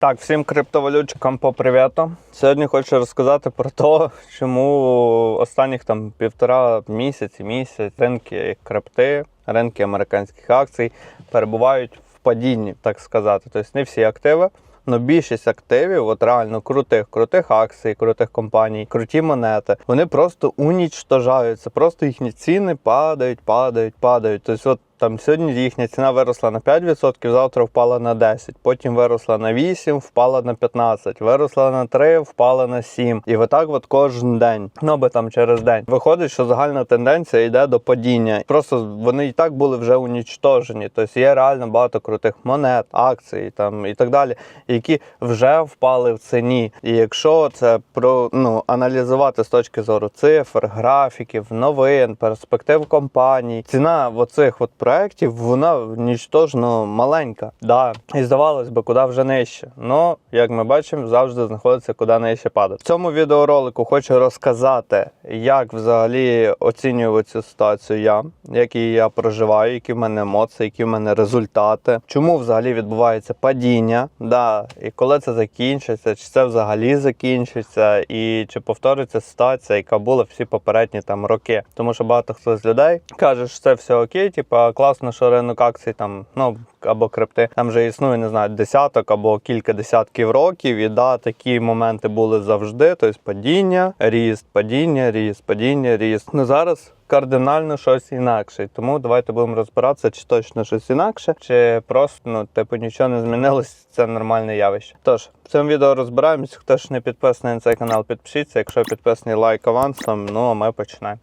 Так, всім криптовалютчикам по привіту. Сьогодні хочу розказати про те, чому останніх там півтора місяці, місяць ринки крипти, ринки американських акцій перебувають в падінні, так сказати. Тобто не всі активи. але більшість активів, от реально крутих, крутих акцій, крутих компаній, круті монети, вони просто унічтожаються. Просто їхні ціни падають, падають, падають. Тобто, от там сьогодні їхня ціна виросла на 5%, завтра впала на 10%, потім виросла на 8%, впала на 15%, виросла на 3%, впала на 7%. І отак от кожен день, ну би там через день. Виходить, що загальна тенденція йде до падіння. Просто вони і так були вже унічтожені. Тобто є реально багато крутих монет, акцій там і так далі, які вже впали в ціні. І якщо це про ну аналізувати з точки зору цифр, графіків, новин, перспектив компаній, ціна оцих от проєктів, вона нічтожно маленька. Да. І здавалось би, куди вже нижче. Ну, як ми бачимо, завжди знаходиться куди нижче падати. В цьому відеоролику хочу розказати, як взагалі оцінюю цю ситуацію я, як її я проживаю, які в мене емоції, які в мене результати, чому взагалі відбувається падіння, да, і коли це закінчиться, чи це взагалі закінчиться, і чи повториться ситуація, яка була всі попередні там роки. Тому що багато хто з людей каже, що це все окей, типу, класно, що ринок акцій там, ну або крипти, там вже існує, не знаю, десяток або кілька десятків років. І да, такі моменти були завжди. Тобто падіння, ріст, падіння, ріст, падіння, ріст. Ну зараз. Кардинально щось інакше, тому давайте будемо розбиратися, чи точно щось інакше, чи просто ну, типу нічого не змінилось. Це нормальне явище. Тож в цьому відео розбираємось. Хто ж не підписаний на цей канал, підпишіться. Якщо підписаний лайк авансом, ну а ми починаємо.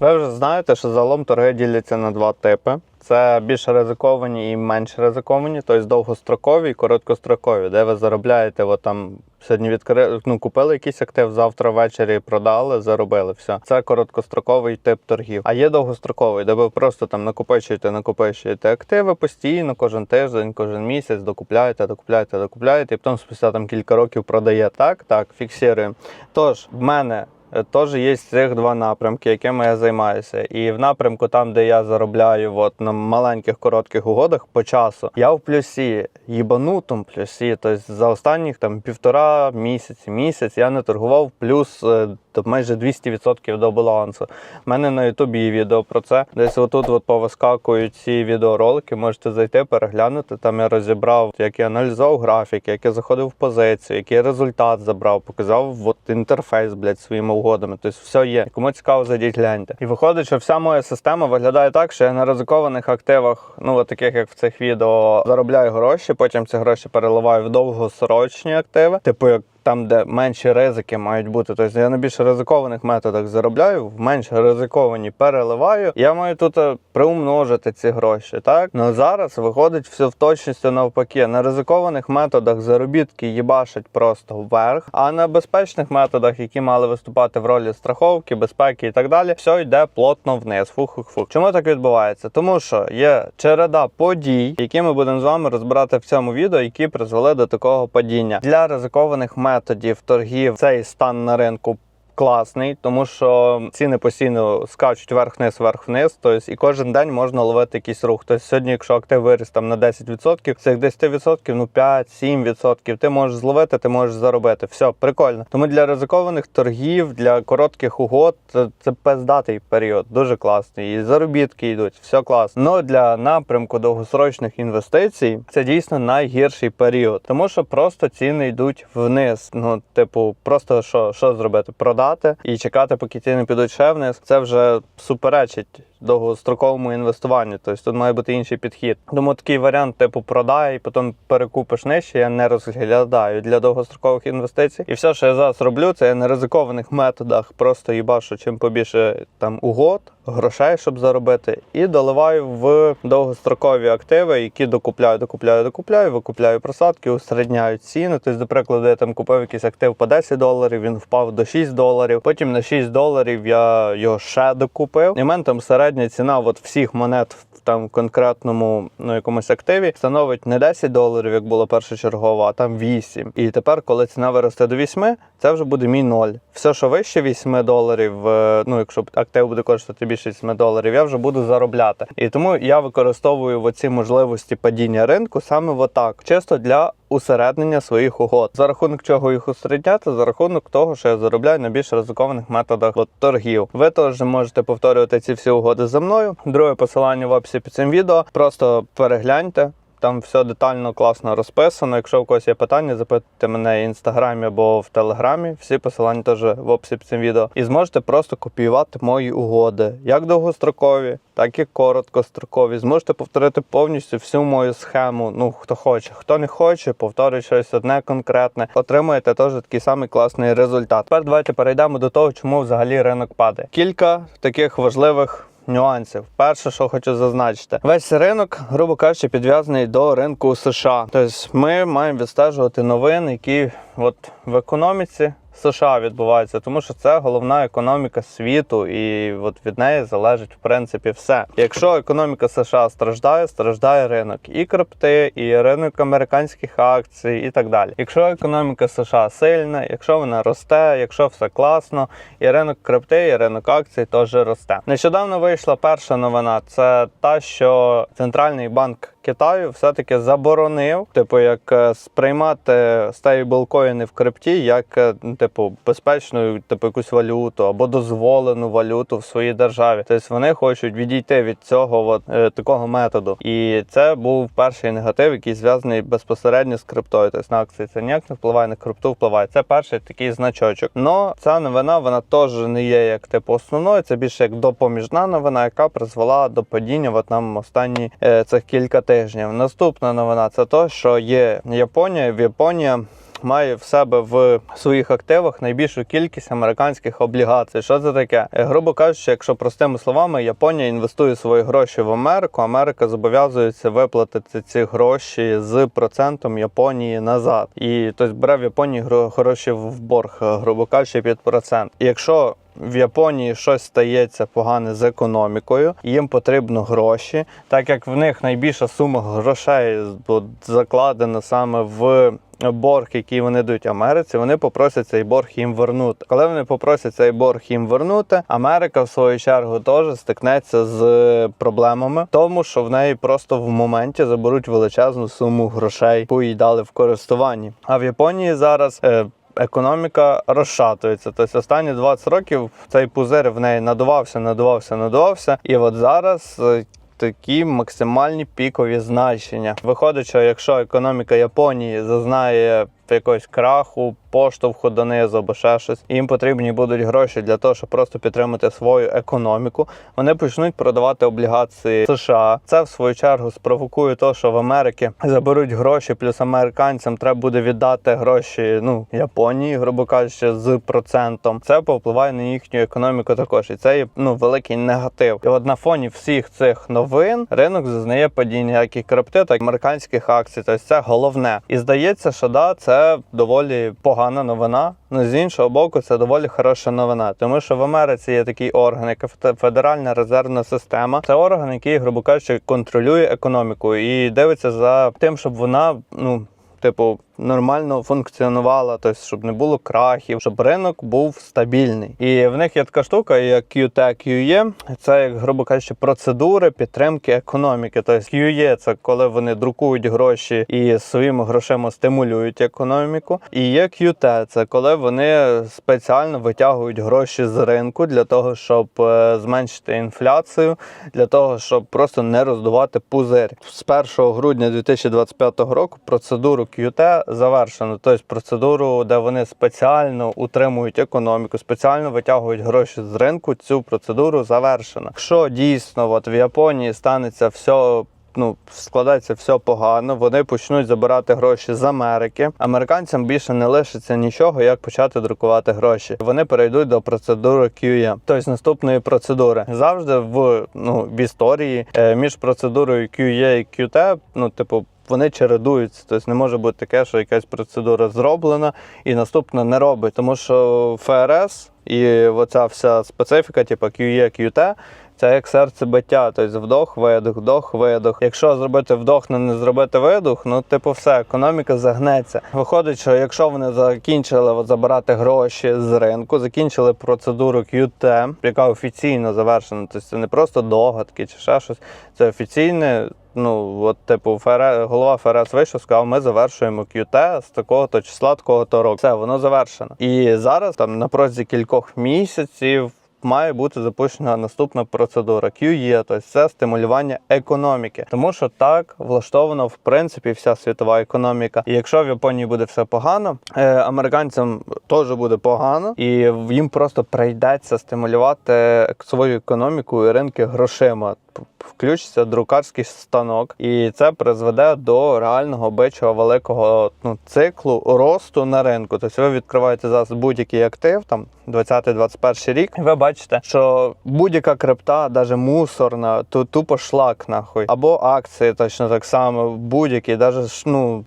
Ви вже знаєте, що загалом торги діляться на два типи. Це більш ризиковані і менш ризиковані, тобто довгострокові і короткострокові, де ви заробляєте от там сьогодні відкрили, ну, купили якийсь актив, завтра ввечері продали, заробили. Все. Це короткостроковий тип торгів. А є довгостроковий, де ви просто там накопичуєте, накопичуєте активи постійно, кожен тиждень, кожен місяць, докупляєте, докупляєте, докупляєте, і потім спустя там кілька років продає. Так, так, фіксуємо. Тож в мене. Е, Теж є цих два напрямки, якими я займаюся. І в напрямку, там, де я заробляю от, на маленьких коротких угодах по часу, я в плюсі, їбанутому плюсі. Тобто за останніх там півтора місяці, місяць я не торгував плюс до майже 200% до балансу. У мене на Ютубі є відео про це. Десь отут от повискакують ці відеоролики, можете зайти, переглянути. Там я розібрав, як я аналізував графіки, як я заходив в позицію, який результат забрав, показав от інтерфейс блядь, своїми угодами. Тобто все є. Кому цікаво, зайдіть гляньте. І виходить, що вся моя система виглядає так, що я на ризикованих активах, ну от таких як в цих відео, заробляю гроші, потім ці гроші переливаю в довгосрочні активи, типу як. Там, де менші ризики мають бути. Тобто я на більш ризикованих методах заробляю, в менш ризиковані переливаю. Я маю тут е, приумножити ці гроші. Так ну зараз виходить все в точності навпаки. На ризикованих методах заробітки їбашать просто вверх, а на безпечних методах, які мали виступати в ролі страховки, безпеки і так далі, все йде плотно вниз. Фух-фух-фух. Чому так відбувається? Тому що є череда подій, які ми будемо з вами розбирати в цьому відео, які призвели до такого падіння для ризикованих методів методів торгів цей стан на ринку. Класний, тому що ціни постійно скачуть вверх-вниз, вверх-вниз. Тобто і кожен день можна ловити якийсь рух. Тобто сьогодні, якщо актив виріс там на 10%, цих 10%, ну 5-7%, ти можеш зловити, ти можеш заробити. Все, прикольно. Тому для ризикованих торгів, для коротких угод це, це пиздатий період, дуже класний. І заробітки йдуть, все класно. Но для напрямку довгосрочних інвестицій це дійсно найгірший період, тому що просто ціни йдуть вниз. Ну, типу, просто що, що зробити? Продати і чекати, поки ціни підуть ще вниз. Це вже суперечить довгостроковому інвестуванню. Тобто тут має бути інший підхід. Тому такий варіант, типу, продай, і потім перекупиш нижче, я не розглядаю для довгострокових інвестицій. І все, що я зараз роблю, це я на ризикованих методах просто їбашу чим побільше там угод. Грошей, щоб заробити, і доливаю в довгострокові активи, які докупляю, докупляю, докупляю, викупляю просадки, усередняю ціни. Тобто, до прикладу, я там купив якийсь актив по 10 доларів, він впав до 6 доларів. Потім на 6 доларів я його ще докупив. І в мене там середня середня ціна от всіх монет в там конкретному ну, якомусь активі становить не 10 доларів, як було першочергово, а там 8. І тепер, коли ціна виросте до 8, це вже буде мій 0. Все, що вище 8 доларів, е, ну якщо актив буде коштувати більше 8 доларів, я вже буду заробляти. І тому я використовую оці можливості падіння ринку саме отак, чисто для усереднення своїх угод. За рахунок чого їх усередняти? За рахунок того, що я заробляю на більш ризикованих методах торгів. Ви теж можете повторювати ці всі угоди за мною. Друге посилання в описі під цим відео. Просто перегляньте. Там все детально, класно розписано. Якщо у когось є питання, запитуйте мене в інстаграмі або в телеграмі. Всі посилання теж в описі під цим відео. І зможете просто копіювати мої угоди, як довгострокові, так і короткострокові. Зможете повторити повністю всю мою схему. Ну хто хоче, хто не хоче, повторить щось одне конкретне. Отримуєте теж такий самий класний результат. Тепер давайте перейдемо до того, чому взагалі ринок падає. Кілька таких важливих нюансів. Перше, що хочу зазначити, весь ринок, грубо кажучи, підв'язаний до ринку США. Тобто ми маємо відстежувати новини, які от в економіці. США відбуваються, тому що це головна економіка світу, і от від неї залежить в принципі все. Якщо економіка США страждає, страждає ринок і крипти, і ринок американських акцій, і так далі. Якщо економіка США сильна, якщо вона росте, якщо все класно, і ринок крипти, і ринок акцій теж росте. Нещодавно вийшла перша новина. Це та, що центральний банк. Китаю все-таки заборонив, типу, як е, сприймати стейблкоїни в крипті, як е, типу безпечну, типу якусь валюту або дозволену валюту в своїй державі. Тобто вони хочуть відійти від цього от, е, такого методу. І це був перший негатив, який зв'язаний безпосередньо з криптою. Тобто на акції це ніяк не впливає, на крипту впливає. Це перший такий значочок. Но ця новина вона теж не є як типу основною. Це більше як допоміжна новина, яка призвела до падіння от нам останні е, цих кілька тижнів тижнів. Наступна новина це то, що є Японія. В Японія має в себе в своїх активах найбільшу кількість американських облігацій. Що це таке? Е, Грубо кажучи, якщо простими словами, Японія інвестує свої гроші в Америку, Америка зобов'язується виплатити ці гроші з процентом Японії назад. І тобто бере в Японії гро- гроші в борг, грубо кажучи, під процент. І якщо в Японії щось стається погане з економікою, їм потрібно гроші, так як в них найбільша сума грошей закладена саме в борг, який вони дають Америці, вони попросять цей борг їм вернути. Коли вони попросять цей борг їм вернути, Америка в свою чергу теж стикнеться з проблемами, тому що в неї просто в моменті заберуть величезну суму грошей, яку їй дали в користуванні. А в Японії зараз. е, Економіка розшатується. Тобто останні 20 років цей пузир в неї надувався, надувався, надувався. І от зараз е, такі максимальні пікові значення. Виходить, що якщо економіка Японії зазнає якогось краху, поштовху донизу або ще щось, їм потрібні будуть гроші для того, щоб просто підтримати свою економіку. Вони почнуть продавати облігації США. Це в свою чергу спровокує те, що в Америці заберуть гроші, плюс американцям треба буде віддати гроші ну Японії, грубо кажучи, з процентом. Це повпливає на їхню економіку також. І це є ну великий негатив. І от на фоні всіх цих новин ринок зазнає падіння як і крипти, так і американських акцій. Тобто це головне. І здається, що да, це доволі погана новина. Ну з іншого боку, це доволі хороша новина, тому що в Америці є такий орган, як Федеральна резервна система. Це орган, який, грубо кажучи, контролює економіку і дивиться за тим, щоб вона ну. Типу, нормально функціонувала, тобто, щоб не було крахів, щоб ринок був стабільний. І в них є така штука, як QT, QE. Це, як грубо кажучи, процедури підтримки економіки. Тобто QE – це коли вони друкують гроші і своїми грошима стимулюють економіку. І є QT – це коли вони спеціально витягують гроші з ринку для того, щоб е, зменшити інфляцію, для того, щоб просто не роздувати пузир. З 1 грудня 2025 року процедуру QT завершено. Тобто процедуру, де вони спеціально утримують економіку, спеціально витягують гроші з ринку. Цю процедуру завершено. Якщо дійсно от в Японії станеться все. Ну, складається все погано. Вони почнуть забирати гроші з Америки. Американцям більше не лишиться нічого, як почати друкувати гроші. Вони перейдуть до процедури QE, тобто наступної процедури. Завжди в ну в історії е, між процедурою QE і QT, ну типу. Вони чередуються. Тобто не може бути таке, що якась процедура зроблена і наступна не робить. Тому що ФРС і оця вся специфіка, типу QE, QT, це як серцебиття, тобто вдох, видох, вдох, видох. Якщо зробити вдох, але не зробити видох, ну типу все, економіка загнеться. Виходить, що якщо вони закінчили забирати гроші з ринку, закінчили процедуру QT, яка офіційно завершена, тобто це не просто догадки чи ще щось, це офіційне. Ну, от, типу, ФР, голова ФРС вийшов, сказав, ми завершуємо QT з такого-то числа, такого-то року. Все, воно завершено. І зараз, там, на протязі кількох місяців, має бути запущена наступна процедура QE, тобто це стимулювання економіки. Тому що так влаштована в принципі вся світова економіка. І якщо в Японії буде все погано, е, американцям теж буде погано, і їм просто прийдеться стимулювати свою економіку і ринки грошима. Включиться друкарський станок, і це призведе до реального бичого великого ну, циклу росту на ринку. Тобто ви відкриваєте зараз будь-який актив, там 20-21 рік, ви бачите, що будь-яка крипта, навіть мусорна, то тупо шлак нахуй. Або акції точно так само, будь-які, навіть ну,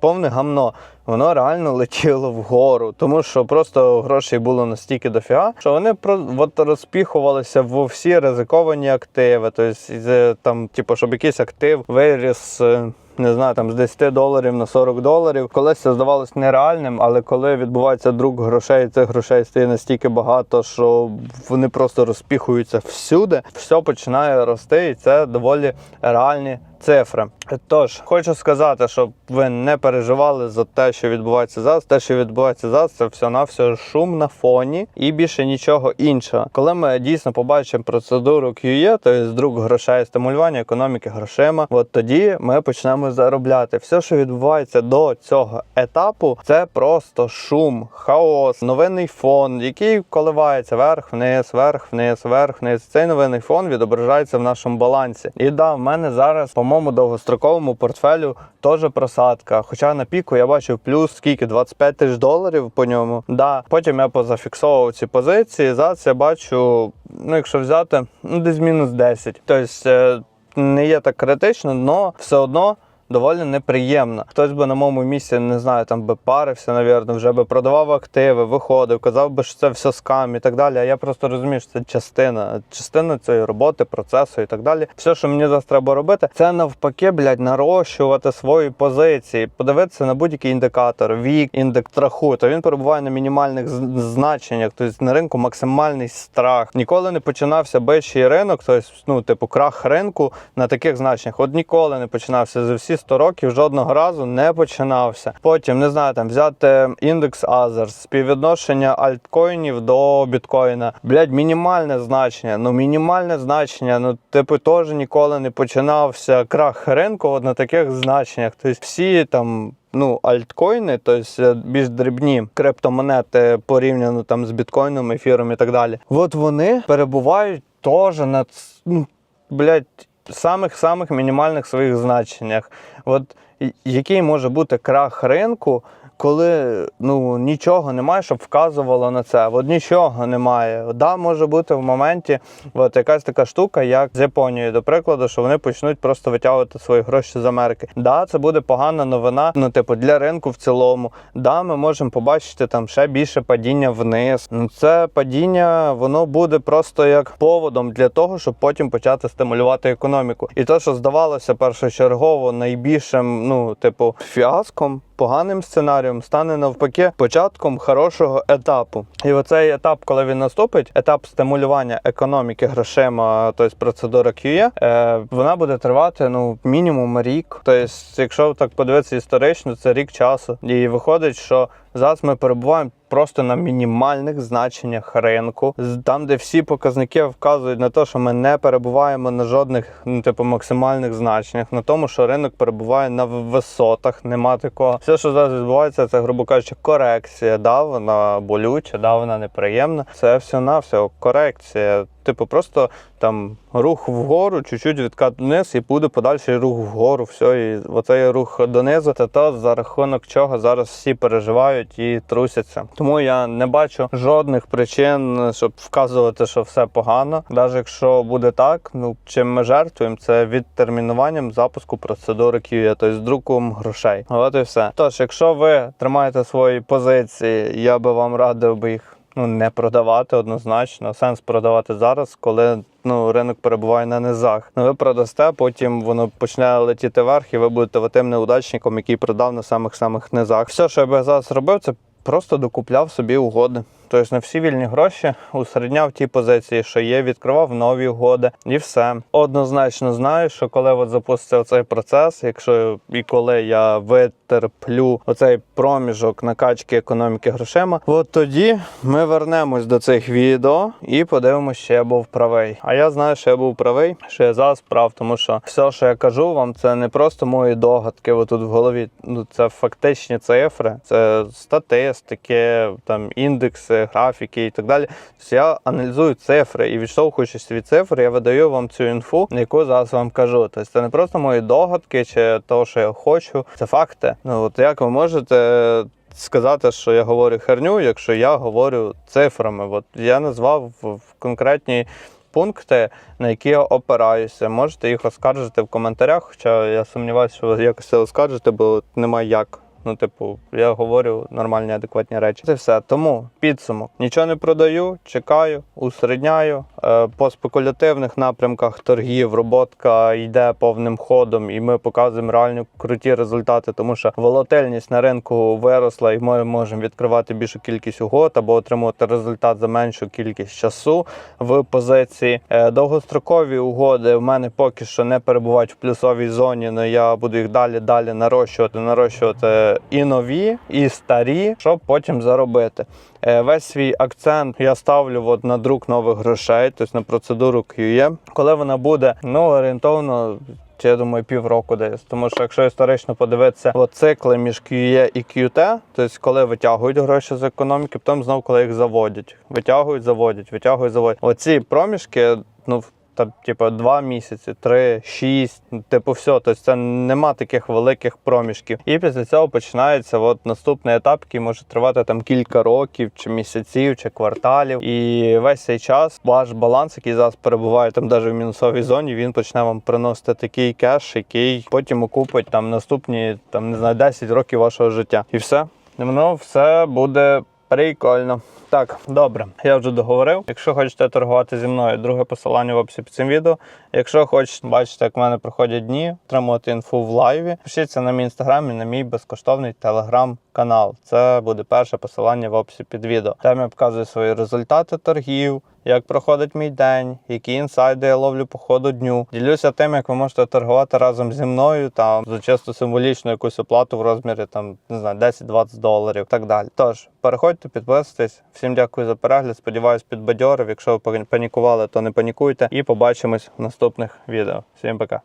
повне гамно. Воно реально летіло вгору, тому що просто грошей було настільки дофіга, що вони от розпіхувалися в всі ризиковані активи. Тобто, там, типу, щоб якийсь актив виріс. е, Не знаю, там з 10 доларів на 40 доларів. Колись це здавалось нереальним, але коли відбувається друк грошей, цих грошей стає настільки багато, що вони просто розпіхуються всюди, все починає рости, і це доволі реальні цифри. Тож хочу сказати, щоб ви не переживали за те, що відбувається зараз. Те, що відбувається зараз, це все на все шум на фоні і більше нічого іншого. Коли ми дійсно побачимо процедуру QE, тобто друк грошей, стимулювання економіки грошима, от тоді ми почнемо заробляти. Все, що відбувається до цього етапу, це просто шум, хаос, новинний фон, який коливається вверх, вниз, вверх, вниз, вверх, вниз. Цей новинний фон відображається в нашому балансі. І да, в мене зараз, по моєму довгостроковому портфелю, теж просадка. Хоча на піку я бачив плюс скільки 25 тисяч доларів по ньому. Да. Потім я позафіксовував ці позиції. Зараз я бачу, ну якщо взяти, ну десь мінус 10. Тобто е, не є так критично, але все одно. Доволі неприємно. Хтось би на моєму місці, не знаю, там би парився, навірно, вже би продавав активи, виходив, казав би, що це все скам і так далі. А я просто розумію, що це частина, частина цієї роботи, процесу і так далі. Все, що мені зараз треба робити, це навпаки, блядь, нарощувати свої позиції, подивитися на будь-який індикатор, вік, індекс страху. То він перебуває на мінімальних значеннях, тобто на ринку максимальний страх. Ніколи не починався бичий ринок, тобто, ну, типу, крах ринку на таких значеннях. От ніколи не починався за всі 100 років, жодного разу не починався. Потім не знаю, там взяти індекс Others, співвідношення альткоїнів до біткоїна. Блядь, мінімальне значення. Ну, мінімальне значення. Ну, типу, теж ніколи не починався крах ринку от на таких значеннях. Тобто всі там. Ну, альткоїни, тобто більш дрібні криптомонети порівняно там з біткоїном, ефіром і так далі. От вони перебувають теж на ну, блядь, самих-самих мінімальних своїх значеннях. От який може бути крах ринку, коли ну нічого немає, щоб вказувало на це. От нічого немає. Да, може бути в моменті от якась така штука, як з Японією, до прикладу, що вони почнуть просто витягувати свої гроші з Америки. Да, це буде погана новина, ну типу для ринку в цілому. Да, ми можемо побачити там ще більше падіння вниз. Ну це падіння, воно буде просто як поводом для того, щоб потім почати стимулювати економіку. І те, що здавалося першочергово найбільшим, ну типу, фіаском. Поганим сценарієм стане навпаки початком хорошого етапу. І оцей етап, коли він наступить, етап стимулювання економіки грошима, тобто процедура QE, е, вона буде тривати ну мінімум рік. Тобто, якщо так подивитися історично, це рік часу. І виходить, що зараз ми перебуваємо просто на мінімальних значеннях ринку, там, де всі показники вказують на те, що ми не перебуваємо на жодних ну, типу максимальних значеннях, на тому, що ринок перебуває на висотах, нема такого. Все, що зараз відбувається, це, грубо кажучи, корекція. Да, вона болюча, да, вона неприємна. Це все на все корекція. Типу, просто там рух вгору, чуть-чуть відкат вниз, і буде подальший рух вгору. Все, і оцей рух донизу, це то, за рахунок чого зараз всі переживають і трусяться. Тому я не бачу жодних причин, щоб вказувати, що все погано. Навіть якщо буде так, ну чим ми жертвуємо, це відтермінуванням запуску процедури QE, тобто з друком грошей. От і все. Тож, якщо ви тримаєте свої позиції, я би вам радив би їх. Ну, не продавати однозначно. Сенс продавати зараз, коли ну, ринок перебуває на низах. Ну, ви продасте, потім воно почне летіти вверх, і ви будете тим неудачником, який продав на самих самих низах. Все, що я би зараз робив, це просто докупляв собі угоди. Тобто на всі вільні гроші усередняв ті позиції, що є, відкривав нові угоди, і все. Однозначно знаю, що коли от запуститься цей процес, якщо і коли я витерплю оцей проміжок накачки економіки грошима, от тоді ми вернемось до цих відео і подивимося, що я був правий. А я знаю, що я був правий, що я зараз прав, тому що все, що я кажу вам, це не просто мої догадки. Отут в голові. Ну це фактичні цифри, це статистики, там індекси, графіки і так далі. Тобто я аналізую цифри і відштовхуючись від цифр, я видаю вам цю інфу, яку зараз вам кажу. Тобто це не просто мої догадки чи того, що я хочу, це факти. Ну от як ви можете. Сказати, що я говорю херню, якщо я говорю цифрами. От я назвав конкретні пункти, на які я опираюся. Можете їх оскаржити в коментарях, хоча я сумніваюся, що ви якось це оскаржите, бо немає як. Ну, типу, я говорю нормальні, адекватні речі. Це все. Тому підсумок. Нічого не продаю, чекаю, усередняю. Е, По спекулятивних напрямках торгів роботка йде повним ходом, і ми показуємо реально круті результати, тому що волатильність на ринку виросла, і ми можемо відкривати більшу кількість угод або отримувати результат за меншу кількість часу в позиції. Е, Довгострокові угоди в мене поки що не перебувають в плюсовій зоні, але я буду їх далі далі нарощувати, нарощувати і нові, і старі, щоб потім заробити. Е, Весь свій акцент я ставлю от на друк нових грошей, тобто на процедуру QE. Коли вона буде ну орієнтовно. Чи я думаю, півроку десь. Тому що якщо історично подивитися от цикли між QE і QT, тобто коли витягують гроші з економіки, потім знову коли їх заводять. Витягують, заводять, витягують, заводять. Оці проміжки, ну там, типу, два місяці, три, шість, ну, типу, все. Тобто це нема таких великих проміжків. І після цього починається от наступний етап, який може тривати там кілька років, чи місяців, чи кварталів. І весь цей час ваш баланс, який зараз перебуває там навіть в мінусовій зоні, він почне вам приносити такий кеш, який потім окупить там наступні там не знаю 10 років вашого життя. І все. Воно все буде Прикольно. Так, добре, я вже договорив. Якщо хочете торгувати зі мною, друге посилання в описі під цим відео. Якщо хочете бачити, як в мене проходять дні, отримувати інфу в лайві, пишіться на мій інстаграм і на мій безкоштовний телеграм-канал. Це буде перше посилання в описі під відео. Там я показую свої результати торгів, як проходить мій день, які інсайди я ловлю по ходу дню. Ділюся тим, як ви можете торгувати разом зі мною там за чисто символічну якусь оплату в розмірі там не знаю 10-20 доларів. Так далі. Тож переходьте, підписуйтесь. Всім дякую за перегляд. Сподіваюсь, підбадьорив. Якщо ви панікували, то не панікуйте. І побачимось в наступних відео. Всім пока.